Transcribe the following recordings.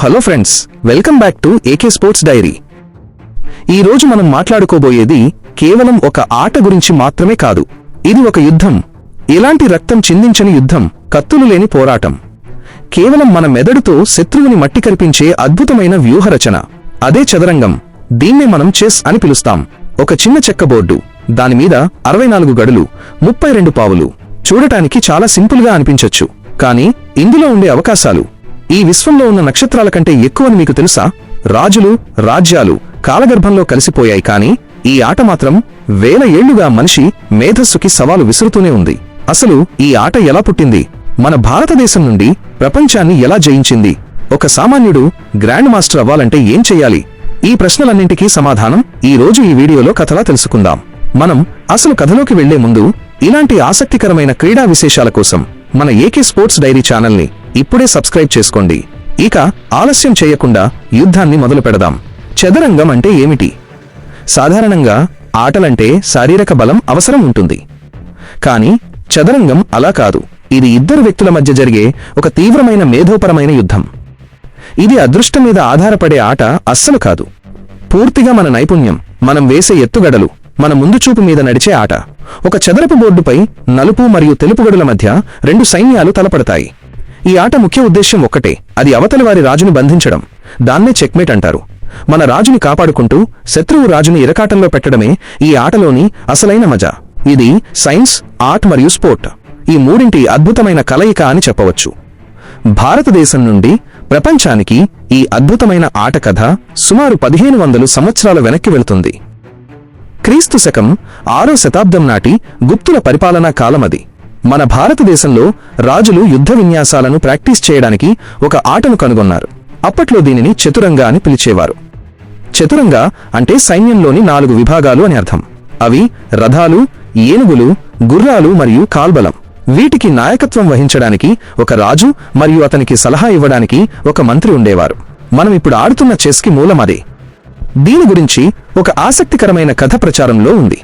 Hello friends welcome back to AK sports diary. ఈ రోజు మనం మాట్లాడుకోబోయేది కేవలం ఒక ఆట గురించి మాత్రమే కాదు ఇది ఒక యుద్ధం. ఎలాంటి రక్తం చిందించని యుద్ధం కత్తులు లేని పోరాటం. కేవలం మన మెదడుతో శత్రువుని మట్టి కరిపించే అద్భుతమైన వ్యూహరచన. అదే చదరంగం దీన్నే మనం చెస్ అని పిలుస్తాం. ఒక చిన్న చెక్క బోర్డు దానిమీద అరవై నాలుగు గడులు ముప్పై రెండు పావులు. చూడటానికి చాలా సింపుల్గా అనిపించొచ్చు. కానీ ఇందులో ఉండే అవకాశాలు. ఈ విశ్వంలో ఉన్న నక్షత్రాల కంటే ఎక్కువని మీకు తెలుసా? రాజులు రాజ్యాలు కాలగర్భంలో కలిసిపోయాయి కానీ ఈ ఆట మాత్రం వేల ఏళ్ళుగా మనిషి మేధస్సుకి సవాలు విసురుతూనే ఉంది. అసలు ఈ ఆట ఎలా పుట్టింది? మన భారతదేశం నుండి ప్రపంచాన్ని ఎలా జయించింది? ఒక సామాన్యుడు గ్రాండ్ మాస్టర్ అవ్వాలంటే ఏం చెయ్యాలి ఈ ప్రశ్నలన్నింటికీ సమాధానం ఈ రోజు ఈ వీడియోలో కథలా తెలుసుకుందాం. మనం అసలు కథలోకి వెళ్ళే ముందు ఇలాంటి ఆసక్తికరమైన క్రీడా విశేషాల కోసం మన ఏకే స్పోర్ట్స్ డైరీ ఛానల్ని ఇప్పుడే సబ్స్క్రైబ్ చేసుకోండి. ఇక ఆలస్యం చేయకుండా యుద్ధాన్ని మొదలు పెడదాం. చదరంగం అంటే ఏమిటి? సాధారణంగా ఆటలంటే శారీరక బలం అవసరం ఉంటుంది. కానీ చదరంగం అలా కాదు. ఇది ఇద్దరు వ్యక్తుల మధ్య జరిగే ఒక తీవ్రమైన మేధోపరమైన యుద్ధం. ఇది అదృష్టం మీద ఆధారపడే ఆట అస్సలు కాదు. పూర్తిగా మన నైపుణ్యం మనం వేసే ఎత్తుగడలు మన ముందు చూపు మీద నడిచే ఆట. ఒక చదరపు బోర్డుపై నలుపు మరియు తెలుపు గడుల మధ్య రెండు సైన్యాలు తలపడతాయి. ఈ ఆట ముఖ్య ఉద్దేశ్యం ఒక్కటే అది అవతలి వారి రాజుని బంధించడం. దాన్నే చెక్మేట్ అంటారు. మన రాజుని కాపాడుకుంటూ శత్రువు రాజుని ఇరకాటంలో పెట్టడమే ఈ ఆటలోని అసలైన మజా. ఇది సైన్స్ ఆర్ట్ మరియు స్పోర్ట్. ఈ మూడింటి అద్భుతమైన కలయిక అని చెప్పవచ్చు. భారతదేశం నుండి ప్రపంచానికి ఈ అద్భుతమైన ఆట కథ సుమారు పదిహేను వందలు సంవత్సరాల వెనక్కి వెళుతుంది. క్రీస్తు శకం ఆరో శతాబ్దం నాటి గుప్తుల పరిపాలనా కాలమది. మన భారతదేశంలో రాజులు యుద్ధ విన్యాసాలను ప్రాక్టీస్ చేయడానికి ఒక ఆటను కనుగొన్నారు. అప్పట్లో దీనిని చతురంగ అని పిలిచేవారు. చతురంగ అంటే సైన్యంలోని నాలుగు విభాగాలు అని అర్థం. అవి రథాలు ఏనుగులు గుర్రాలు మరియు కాల్బలం. వీటికి నాయకత్వం వహించడానికి ఒక రాజు మరియు అతనికి సలహా ఇవ్వడానికి ఒక మంత్రి ఉండేవారు. మనం ఇప్పుడు ఆడుతున్న చెస్కి మూలం అదే. దీని గురించి ఒక ఆసక్తికరమైన కథ ప్రచారంలో ఉంది.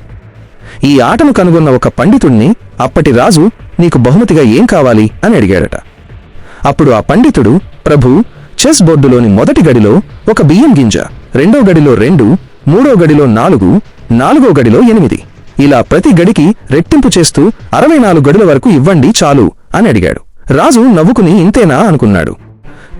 ఈ ఆటను కనుగొన్న ఒక పండితుణ్ణి అప్పటి రాజు నీకు బహుమతిగా ఏం కావాలి అని అడిగాడట. అప్పుడు ఆ పండితుడు ప్రభు చెస్ బోర్డులోని మొదటి గడిలో ఒక బియ్యం గింజ రెండో గడిలో రెండు మూడో గడిలో నాలుగు నాలుగో గడిలో ఎనిమిది. ఇలా ప్రతి గడికి రెట్టింపు చేస్తూ అరవై నాలుగు గడుల వరకు ఇవ్వండి చాలు అని అడిగాడు. రాజు నవ్వుకుని ఇంతేనా అనుకున్నాడు.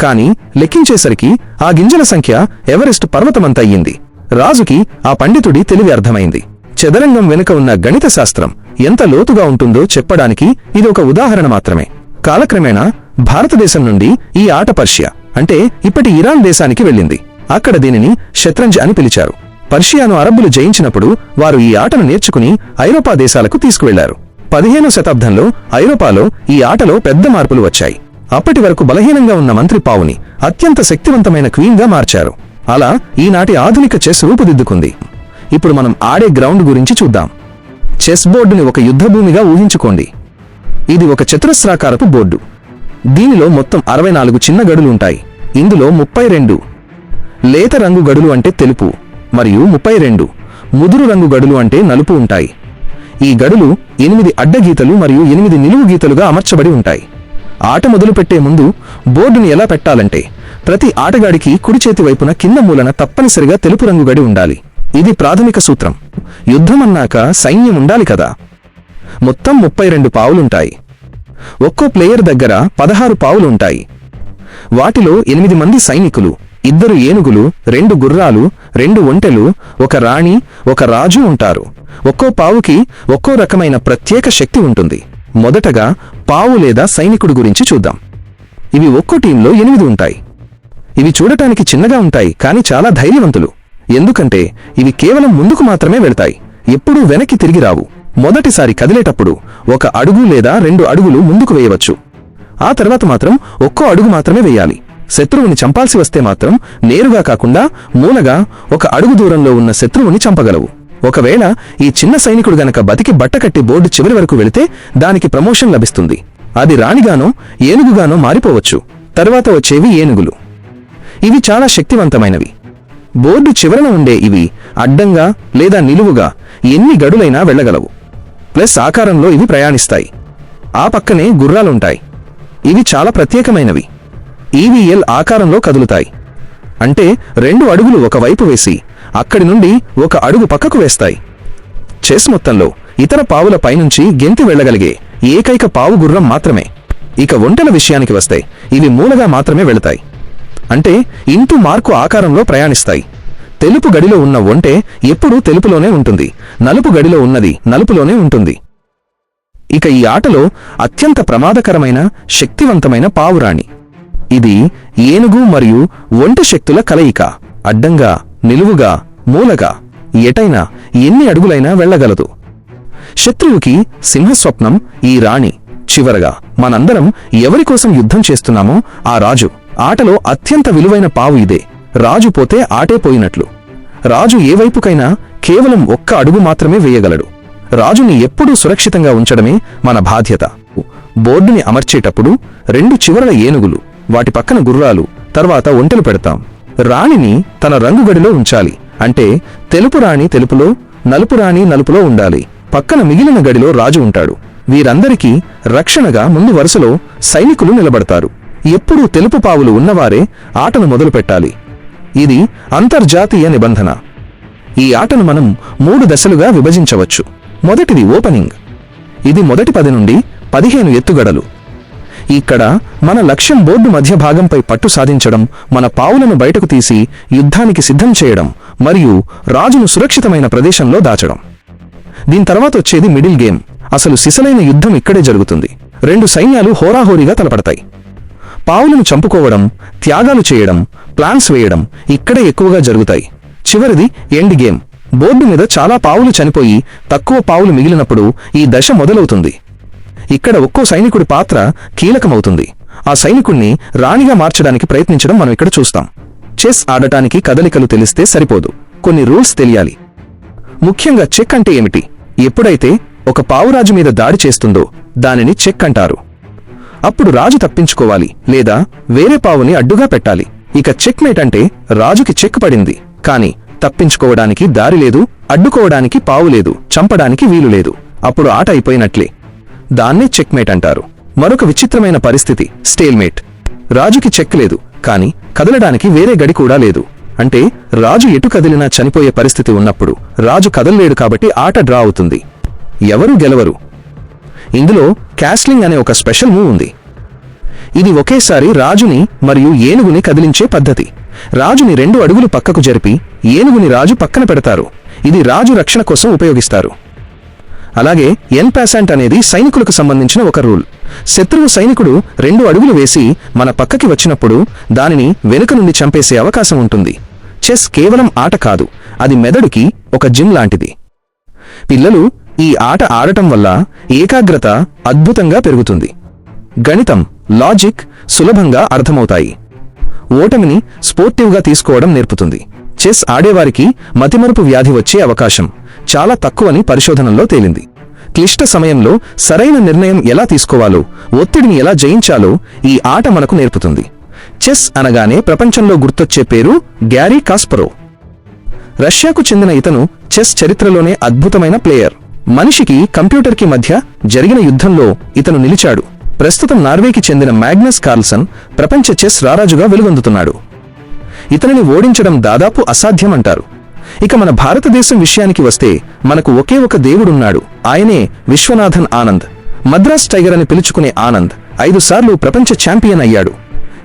కాని లెక్కించేసరికి ఆ గింజల సంఖ్య ఎవరెస్ట్ పర్వతమంతయ్యింది రాజుకి ఆ పండితుడి తెలివి అర్థమైంది. చదరంగం వెనుక ఉన్న గణిత శాస్త్రం ఎంత లోతుగా ఉంటుందో చెప్పడానికి ఇది ఒక ఉదాహరణ మాత్రమే. కాలక్రమేణా భారతదేశం నుండి ఈ ఆట పర్షియా అంటే ఇప్పటి ఇరాన్ దేశానికి వెళ్ళింది. అక్కడ దీనిని షత్రంజ్ అని పిలిచారు. పర్షియాను అరబ్బులు జయించినప్పుడు వారు ఈ ఆటను నేర్చుకుని ఐరోపా దేశాలకు తీసుకువెళ్ళారు. పదిహేనో శతాబ్దంలో ఐరోపాలో ఈ ఆటలో పెద్ద మార్పులు వచ్చాయి. అప్పటి వరకు బలహీనంగా ఉన్న మంత్రి పావుని అత్యంత శక్తివంతమైన క్వీన్గా మార్చారు. అలా ఈనాటి ఆధునిక చెస్ రూపుదిద్దుకుంది. ఇప్పుడు మనం ఆడే గ్రౌండ్ గురించి చూద్దాం. చెస్ బోర్డుని ఒక యుద్ధభూమిగా ఊహించుకోండి. ఇది ఒక చతురస్రాకారపు బోర్డు. దీనిలో మొత్తం అరవై నాలుగు చిన్న గడులు ఉంటాయి. ఇందులో ముప్పై రెండు లేత రంగు గడులు అంటే తెలుపు మరియు ముప్పై రెండు ముదురు రంగు గడులు అంటే నలుపు ఉంటాయి. ఈ గడులు ఎనిమిది అడ్డగీతలు మరియు ఎనిమిది నిలువు గీతలుగా అమర్చబడి ఉంటాయి. ఆట మొదలుపెట్టే ముందు బోర్డుని ఎలా పెట్టాలంటే ప్రతి ఆటగాడికి కుడి చేతి వైపున కింద మూలన తప్పనిసరిగా తెలుపు రంగు గడి ఉండాలి. ఇది ప్రాథమిక సూత్రం. యుద్ధమన్నాక సైన్యం ఉండాలి కదా. మొత్తం ముప్పై రెండు పావులుంటాయి. ఒక్కో ప్లేయర్ దగ్గర పదహారు పావులుంటాయి. వాటిలో ఎనిమిది మంది సైనికులు ఇద్దరు ఏనుగులు రెండు గుర్రాలు రెండు ఒంటెలు ఒక రాణి ఒక రాజు ఉంటారు. ఒక్కో పావుకి ఒక్కో రకమైన ప్రత్యేక శక్తి ఉంటుంది. మొదటగా పావు లేదా సైనికుడు గురించి చూద్దాం. ఇవి ఒక్కో టీంలో ఎనిమిది ఉంటాయి. ఇవి చూడటానికి చిన్నగా ఉంటాయి కానీ చాలా ధైర్యవంతులు. ఎందుకంటే ఇవి కేవలం ముందుకు మాత్రమే వెళ్తాయి. ఎప్పుడూ వెనక్కి తిరిగి రావు. మొదటిసారి కదిలేటప్పుడు ఒక అడుగు లేదా రెండు అడుగులు ముందుకు వేయవచ్చు. ఆ తర్వాత మాత్రం ఒక్కో అడుగు మాత్రమే వేయాలి. శత్రువుని చంపాల్సి వస్తే మాత్రం నేరుగా కాకుండా మూలగా ఒక అడుగు దూరంలో ఉన్న శత్రువుని చంపగలవు. ఒకవేళ ఈ చిన్న సైనికుడు గనక బతికి బట్టకట్టి బోర్డు చివరి వరకు వెళితే దానికి ప్రమోషన్ లభిస్తుంది. అది రాణిగానో ఏనుగుగానో మారిపోవచ్చు. తర్వాత వచ్చేవి ఏనుగులు. ఇవి చాలా శక్తివంతమైనవి. బోర్డు చివరన ఉండే ఇవి అడ్డంగా లేదా నిలువుగా ఎన్ని గడులైనా వెళ్ళగలవు. ప్లస్ ఆకారంలో ఇవి ప్రయాణిస్తాయి. ఆ పక్కనే గుర్రాలుంటాయి. ఇవి చాలా ప్రత్యేకమైనవి. ఈవీఎల్ ఆకారంలో కదులుతాయి. అంటే రెండు అడుగులు ఒకవైపు వేసి అక్కడి నుండి ఒక అడుగు పక్కకు వేస్తాయి. చెస్ మొత్తంలో ఇతర పావుల పైనుంచి గెంతి వెళ్ళగలిగే ఏకైక పావు గుర్రం మాత్రమే. ఇక ఒంటెల విషయానికి వస్తే ఇవి మూలగా మాత్రమే వెళతాయి. అంటే ఇంటూ మార్కు ఆకారంలో ప్రయాణిస్తాయి. తెలుపు గడిలో ఉన్న ఒంటె ఎప్పుడూ తెలుపులోనే ఉంటుంది. నలుపు గడిలో ఉన్నది నలుపులోనే ఉంటుంది. ఇక ఈ ఆటలో అత్యంత ప్రమాదకరమైన శక్తివంతమైన పావురాణి. ఇది ఏనుగు మరియు ఒంటె శక్తుల కలయిక. అడ్డంగా నిలువుగా మూలగా ఎటైనా ఎన్ని అడుగులైనా వెళ్ళగలదు. శత్రువుకి సింహస్వప్నం ఈ రాణి. చివరగా మనందరం ఎవరికోసం యుద్ధం చేస్తున్నామో ఆ రాజు. ఆటలో అత్యంత విలువైన పావు ఇదే. రాజు పోతే ఆటే పోయినట్లు. రాజు ఏ వైపుకైనా కేవలం ఒక్క అడుగు మాత్రమే వేయగలడు. రాజుని ఎప్పుడూ సురక్షితంగా ఉంచడమే మన బాధ్యత. బోర్డుని అమర్చేటప్పుడు రెండు చివరల ఏనుగులు వాటి పక్కన గుర్రాలు తర్వాత ఒంటెలు పెడతాం. రాణిని తన రంగుగడిలో ఉంచాలి. అంటే తెలుపు రాణి తెలుపులో నలుపు రాణి నలుపులో ఉండాలి. పక్కన మిగిలిన గడిలో రాజు ఉంటాడు. వీరందరికీ రక్షణగా ముందు వరుసలో సైనికులు నిలబడతారు. ఎప్పుడూ తెలుపు పావులు ఉన్నవారే ఆటను మొదలుపెట్టాలి. ఇది అంతర్జాతీయ నిబంధన. ఈ ఆటను మనం మూడు దశలుగా విభజించవచ్చు. మొదటిది ఓపెనింగ్. ఇది మొదటి పది నుండి పదిహేను ఎత్తుగడలు. ఇక్కడ మన లక్ష్యం బోర్డు మధ్య భాగంపై పట్టు సాధించడం మన పావులను బయటకు తీసి యుద్ధానికి సిద్ధం చేయడం మరియు రాజును సురక్షితమైన ప్రదేశంలో దాచడం. దీని తర్వాత వచ్చేది మిడిల్ గేమ్. అసలు సిసలైన యుద్ధం ఇక్కడే జరుగుతుంది. రెండు సైన్యాలు హోరాహోరీగా తలపడతాయి. పావులను చంపుకోవడం త్యాగాలు చేయడం ప్లాన్స్ వేయడం ఇక్కడే ఎక్కువగా జరుగుతాయి. చివరిది ఎండ్ గేమ్. బోర్డు మీద చాలా పావులు చనిపోయి తక్కువ పావులు మిగిలినప్పుడు ఈ దశ మొదలవుతుంది. ఇక్కడ ఒక్కో సైనికుడి పాత్ర కీలకమవుతుంది. ఆ సైనికుణ్ణి రాణిగా మార్చడానికి ప్రయత్నించడం మనం ఇక్కడ చూస్తాం. చెస్ ఆడటానికి కదలికలు తెలిస్తే సరిపోదు. కొన్ని రూల్స్ తెలియాలి. ముఖ్యంగా చెక్ అంటే ఏమిటి? ఎప్పుడైతే ఒక పావురాజు మీద దాడి చేస్తుందో దానిని చెక్ అంటారు. అప్పుడు రాజు తప్పించుకోవాలి లేదా వేరే పావుని అడ్డుగా పెట్టాలి. ఇక చెక్మేట్ అంటే రాజుకి చెక్ పడింది. కాని తప్పించుకోవడానికి దారి లేదు అడ్డుకోవడానికి పావు లేదు చంపడానికి వీలు లేదు. అప్పుడు ఆట అయిపోయినట్లే. దాన్నే చెక్మేట్ అంటారు. మరొక విచిత్రమైన పరిస్థితి స్టేల్మేట్ రాజుకి చెక్ లేదు కాని కదలడానికి వేరే గడి కూడా లేదు. అంటే రాజు ఎటు కదిలినా చనిపోయే పరిస్థితి ఉన్నప్పుడు రాజు కదలలేడు కాబట్టి ఆట డ్రా అవుతుంది. ఎవరు గెలవరు? ఇందులో క్యాస్లింగ్ అనే ఒక స్పెషల్ మూవ్ ఉంది. ఇది ఒకేసారి రాజుని మరియు ఏనుగుని కదిలించే పద్ధతి. రాజుని రెండు అడుగులు పక్కకు జరిపి ఏనుగుని రాజు పక్కన పెడతారు. ఇది రాజు రక్షణ కోసం ఉపయోగిస్తారు. అలాగే ఎన్ ప్యాసెంట్ అనేది సైనికులకు సంబంధించిన ఒక రూల్. శత్రువు సైనికుడు రెండు అడుగులు వేసి మన పక్కకి వచ్చినప్పుడు దానిని వెనుక నుండి చంపేసే అవకాశం ఉంటుంది. చెస్ కేవలం ఆట కాదు. అది మెదడుకి ఒక జిమ్ లాంటిది. పిల్లలు ఈ ఆట ఆడటం వల్ల ఏకాగ్రత అద్భుతంగా పెరుగుతుంది. గణితం లాజిక్ సులభంగా అర్థమవుతాయి. ఓటమిని స్పోర్టివ్గా తీసుకోవడం నేర్పుతుంది. చెస్ ఆడేవారికి మతిమరుపు వ్యాధి వచ్చే అవకాశం చాలా తక్కువని పరిశోధనల్లో తేలింది. క్లిష్ట సమయంలో సరైన నిర్ణయం ఎలా తీసుకోవాలో ఒత్తిడిని ఎలా జయించాలో ఈ ఆట మనకు నేర్పుతుంది. చెస్ అనగానే ప్రపంచంలో గుర్తొచ్చే పేరు గ్యారీ కాస్పరో. రష్యాకు చెందిన ఇతను చెస్ చరిత్రలోనే అద్భుతమైన ప్లేయర్. మనిషికి కంప్యూటర్కి మధ్య జరిగిన యుద్ధంలో ఇతను నిలిచాడు. ప్రస్తుతం నార్వేకి చెందిన మ్యాగ్నస్ కార్ల్సన్ ప్రపంచ చెస్ రారాజుగా వెలుగొందుతున్నాడు. ఇతనిని ఓడించడం దాదాపు అసాధ్యమంటారు. ఇక మన భారతదేశం విషయానికి వస్తే మనకు ఒకే ఒక దేవుడున్నాడు ఆయనే విశ్వనాథన్ ఆనంద్. మద్రాస్ టైగర్ అని పిలుచుకునే ఆనంద్ ఐదుసార్లు ప్రపంచ ఛాంపియన్ అయ్యాడు.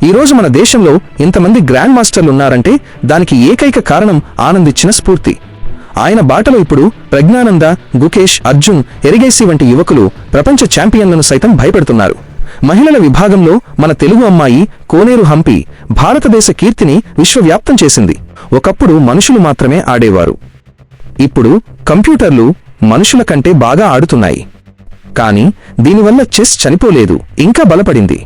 ఈరోజు మన దేశంలో ఇంతమంది గ్రాండ్ మాస్టర్లున్నారంటే దానికి ఏకైక కారణం ఆనందిచ్చిన స్ఫూర్తి. ఆయన బాటలో ఇప్పుడు ప్రజ్ఞానంద గుకేష్ అర్జున్ ఎరిగేసి వంటి యువకులు ప్రపంచ ఛాంపియన్లను సైతం భయపెడుతున్నారు. మహిళల విభాగంలో మన తెలుగు అమ్మాయి కోనేరు హంపి భారతదేశ కీర్తిని విశ్వవ్యాప్తం చేసింది. ఒకప్పుడు మనుషులు మాత్రమే ఆడేవారు. ఇప్పుడు కంప్యూటర్లు మనుషుల కంటే బాగా ఆడుతున్నాయి. కానీ దీనివల్ల చెస్ చనిపోలేదు ఇంకా బలపడింది.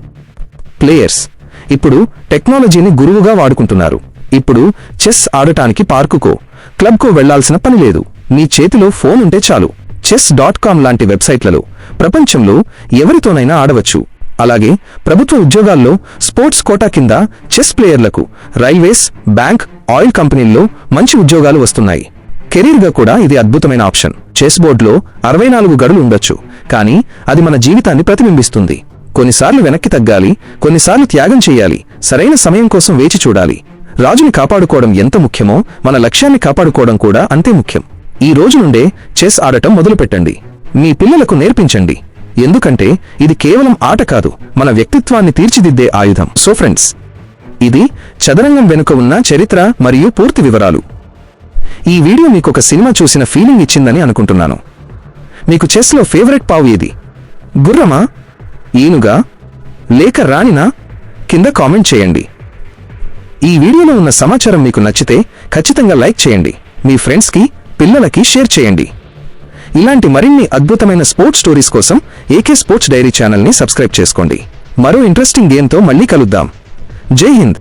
ప్లేయర్స్ ఇప్పుడు టెక్నాలజీని గురువుగా వాడుకుంటున్నారు. ఇప్పుడు చెస్ ఆడటానికి పార్కుకో. క్లబ్కు వెళ్ళాల్సిన పని లేదు. మీ చేతిలో ఫోన్ ఉంటే చాలు. చెస్ డాట్ కామ్ లాంటి వెబ్సైట్లలో ప్రపంచంలో ఎవరితోనైనా ఆడవచ్చు. అలాగే ప్రభుత్వ ఉద్యోగాల్లో స్పోర్ట్స్ కోటా కింద చెస్ ప్లేయర్లకు రైల్వేస్ బ్యాంక్ ఆయిల్ కంపెనీల్లో మంచి ఉద్యోగాలు వస్తున్నాయి. కెరీర్గా కూడా ఇది అద్భుతమైన ఆప్షన్. చెస్ బోర్డులో అరవై నాలుగు గడులు ఉండొచ్చు. కానీ అది మన జీవితాన్ని ప్రతిబింబిస్తుంది. కొన్నిసార్లు వెనక్కి తగ్గాలి కొన్నిసార్లు త్యాగం చేయాలి సరైన సమయం కోసం వేచి చూడాలి. రాజుని కాపాడుకోవడం ఎంత ముఖ్యమో మన లక్ష్యాన్ని కాపాడుకోవడం కూడా అంతే ముఖ్యం. ఈ రోజు నుండే చెస్ ఆడటం మొదలుపెట్టండి. మీ పిల్లలకు నేర్పించండి. ఎందుకంటే ఇది కేవలం ఆట కాదు మన వ్యక్తిత్వాన్ని తీర్చిదిద్దే ఆయుధం. సో ఫ్రెండ్స్ ఇది చదరంగం వెనుక ఉన్న చరిత్ర మరియు పూర్తి వివరాలు. ఈ వీడియో మీకు ఒక సినిమా చూసిన ఫీలింగ్ ఇచ్చిందని అనుకుంటున్నాను. మీకు చెస్లో ఫేవరెట్ పావు ఏది? గుర్రమా? ఈనుగా? లేక రాణినా? కింద కామెంట్ చేయండి. ఈ వీడియోలో ఉన్న సమాచారం మీకు నచ్చితే ఖచ్చితంగా లైక్ చేయండి. మీ ఫ్రెండ్స్కి పిల్లలకి షేర్ చేయండి. ఇలాంటి మరిన్ని అద్భుతమైన స్పోర్ట్స్ స్టోరీస్ కోసం ఏకే స్పోర్ట్స్ డైరీ ఛానల్ని సబ్స్క్రైబ్ చేసుకోండి. మరో ఇంట్రెస్టింగ్ గేమ్తో మళ్ళీ కలుద్దాం. జై హింద్!